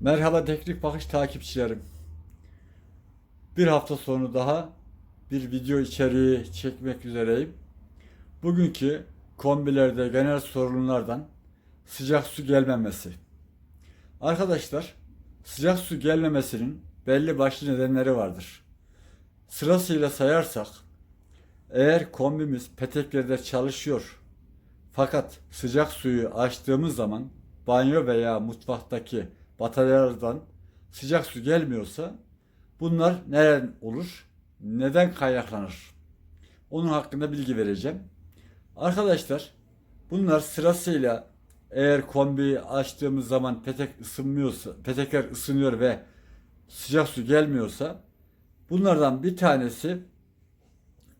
Merhaba Teknik Bakış takipçilerim. Bir hafta sonu daha bir video içeriği çekmek üzereyim. Bugünkü kombilerde genel sorunlardan sıcak su gelmemesi. Arkadaşlar sıcak su gelmemesinin belli başlı nedenleri vardır. Sırasıyla sayarsak eğer kombimiz peteklerde çalışıyor fakat sıcak suyu açtığımız zaman banyo veya mutfaktaki bataryalardan sıcak su gelmiyorsa bunlar neden olur? Neden kaynaklanır? Onun hakkında bilgi vereceğim. Arkadaşlar bunlar sırasıyla eğer kombiyi açtığımız zaman petek ısınmıyorsa, petekler ısınıyor ve sıcak su gelmiyorsa bunlardan bir tanesi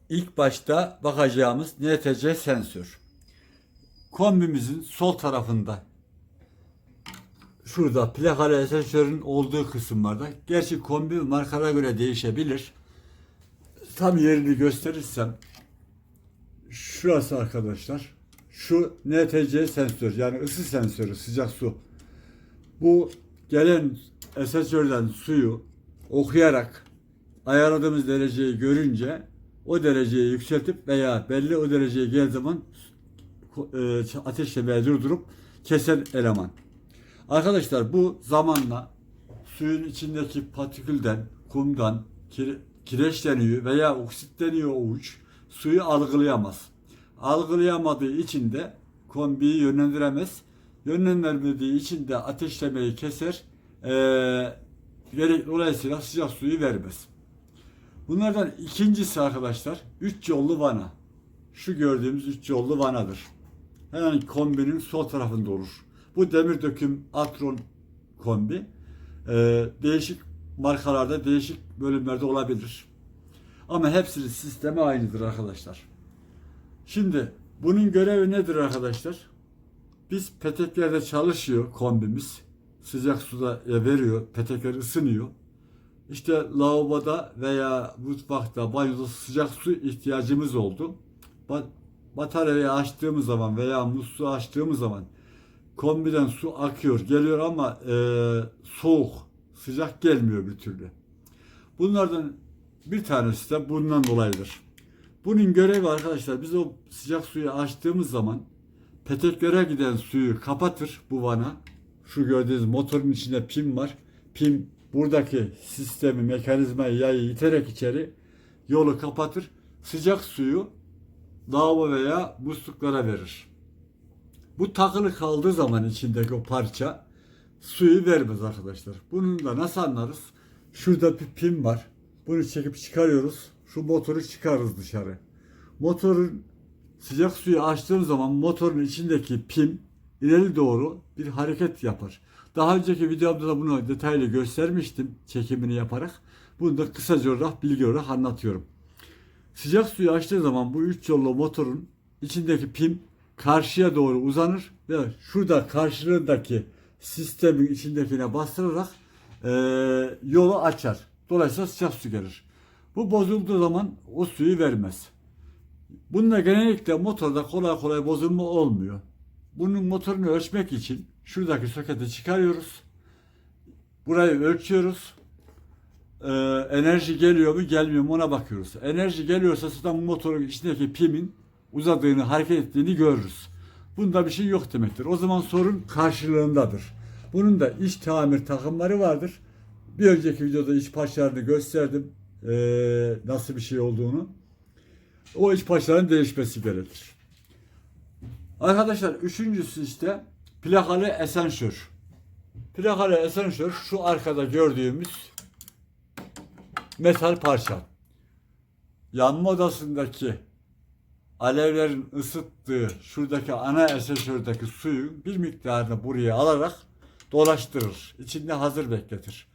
ilk başta bakacağımız NTC sensör. Kombimizin sol tarafında şurada plakalı sensörün olduğu kısımlarda. Gerçi kombi markalara göre değişebilir. Tam yerini gösterirsem şurası arkadaşlar. Şu NTC sensör yani ısı sensörü sıcak su. Bu gelen sensörden suyu okuyarak ayarladığımız dereceyi görünce o dereceyi yükseltip veya belli o dereceye geldiği zaman e, ateşlemeye durdurup kesen eleman. Arkadaşlar bu zamanla suyun içindeki patikülden, kumdan, kire, kireçleniyor veya oksitleniyor o uç. Suyu algılayamaz. Algılayamadığı için de kombiyi yönlendiremez. Yönlendirmediği için de ateşlemeyi keser. Ee, dolayısıyla sıcak suyu vermez. Bunlardan ikincisi arkadaşlar 3 yollu vana. Şu gördüğümüz 3 yollu vanadır. Hemen kombinin sol tarafında olur. Bu demir döküm Atron kombi. Ee, değişik markalarda, değişik bölümlerde olabilir. Ama hepsinin sistemi aynıdır arkadaşlar. Şimdi bunun görevi nedir arkadaşlar? Biz peteklerde çalışıyor kombimiz. Sıcak suda e, veriyor, petekler ısınıyor. İşte lavaboda veya mutfakta, banyoda sıcak su ihtiyacımız oldu. Ba- Bataryayı açtığımız zaman veya musluğu açtığımız zaman kombiden su akıyor, geliyor ama e, soğuk, sıcak gelmiyor bir türlü. Bunlardan bir tanesi de bundan dolayıdır. Bunun görevi arkadaşlar biz o sıcak suyu açtığımız zaman peteklere giden suyu kapatır bu vana. Şu gördüğünüz motorun içinde pim var. Pim buradaki sistemi, mekanizmayı, yayı iterek içeri yolu kapatır. Sıcak suyu lavabo veya musluklara verir. Bu takılı kaldığı zaman içindeki o parça suyu vermez arkadaşlar. Bunun da nasıl anlarız? Şurada bir pim var. Bunu çekip çıkarıyoruz. Şu motoru çıkarırız dışarı. Motorun sıcak suyu açtığım zaman motorun içindeki pim ileri doğru bir hareket yapar. Daha önceki videomda da bunu detaylı göstermiştim çekimini yaparak. Bunu da kısaca olarak bilgi olarak anlatıyorum. Sıcak suyu açtığı zaman bu üç yollu motorun içindeki pim karşıya doğru uzanır ve şurada karşılığındaki sistemin içindekine bastırarak e, yolu açar. Dolayısıyla sıcak su gelir. Bu bozulduğu zaman o suyu vermez. Bununla genellikle motorda kolay kolay bozulma olmuyor. Bunun motorunu ölçmek için şuradaki soketi çıkarıyoruz. Burayı ölçüyoruz. Ee, enerji geliyor mu gelmiyor mu ona bakıyoruz. Enerji geliyorsa zaten motorun içindeki pimin uzadığını, hareket ettiğini görürüz. Bunda bir şey yok demektir. O zaman sorun karşılığındadır. Bunun da iç tamir takımları vardır. Bir önceki videoda iç parçalarını gösterdim. Ee, nasıl bir şey olduğunu. O iç parçaların değişmesi gerekir. Arkadaşlar üçüncüsü işte plakalı esansör. Plakalı esansör şu arkada gördüğümüz metal parça. Yanma odasındaki alevlerin ısıttığı şuradaki ana esansördeki suyu bir miktarını buraya alarak dolaştırır. İçinde hazır bekletir.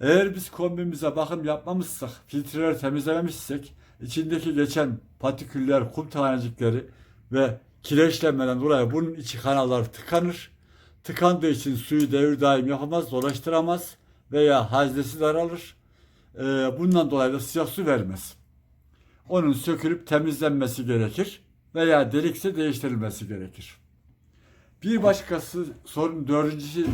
Eğer biz kombimize bakım yapmamışsak, filtreleri temizlememişsek, içindeki geçen patiküller, kum tanecikleri ve kireçlenmeden dolayı bunun içi kanallar tıkanır. Tıkandığı için suyu devir daim yapamaz, dolaştıramaz veya haznesi daralır. Ee, bundan dolayı da sıcak su vermez. Onun sökülüp temizlenmesi gerekir veya delikse değiştirilmesi gerekir. Bir başkası sorun dördüncüsü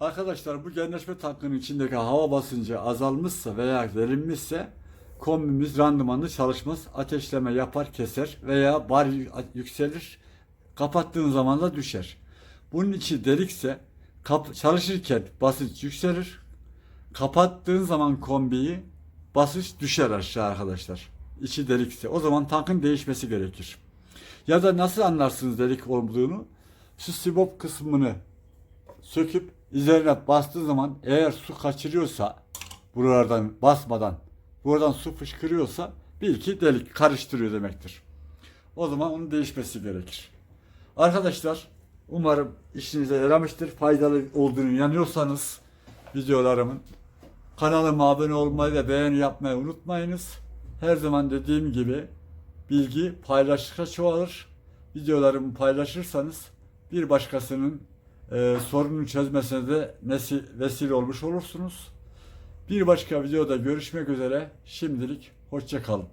Arkadaşlar bu genleşme tankının içindeki hava basıncı azalmışsa veya derinmişse kombimiz randımanlı çalışmaz. Ateşleme yapar keser veya bar yükselir. Kapattığın zaman da düşer. Bunun içi delikse kap- çalışırken basınç yükselir. Kapattığın zaman kombiyi basınç düşer aşağı arkadaşlar. İçi delikse. O zaman tankın değişmesi gerekir. Ya da nasıl anlarsınız delik olduğunu? Şu sibop kısmını söküp üzerine bastığı zaman eğer su kaçırıyorsa buralardan basmadan buradan su fışkırıyorsa bil ki delik karıştırıyor demektir. O zaman onun değişmesi gerekir. Arkadaşlar umarım işinize yaramıştır. Faydalı olduğunu inanıyorsanız videolarımın kanalıma abone olmayı ve beğeni yapmayı unutmayınız. Her zaman dediğim gibi bilgi paylaştıkça çoğalır. Videolarımı paylaşırsanız bir başkasının e, sorununu çözmesine de vesile olmuş olursunuz. Bir başka videoda görüşmek üzere. Şimdilik hoşça kalın.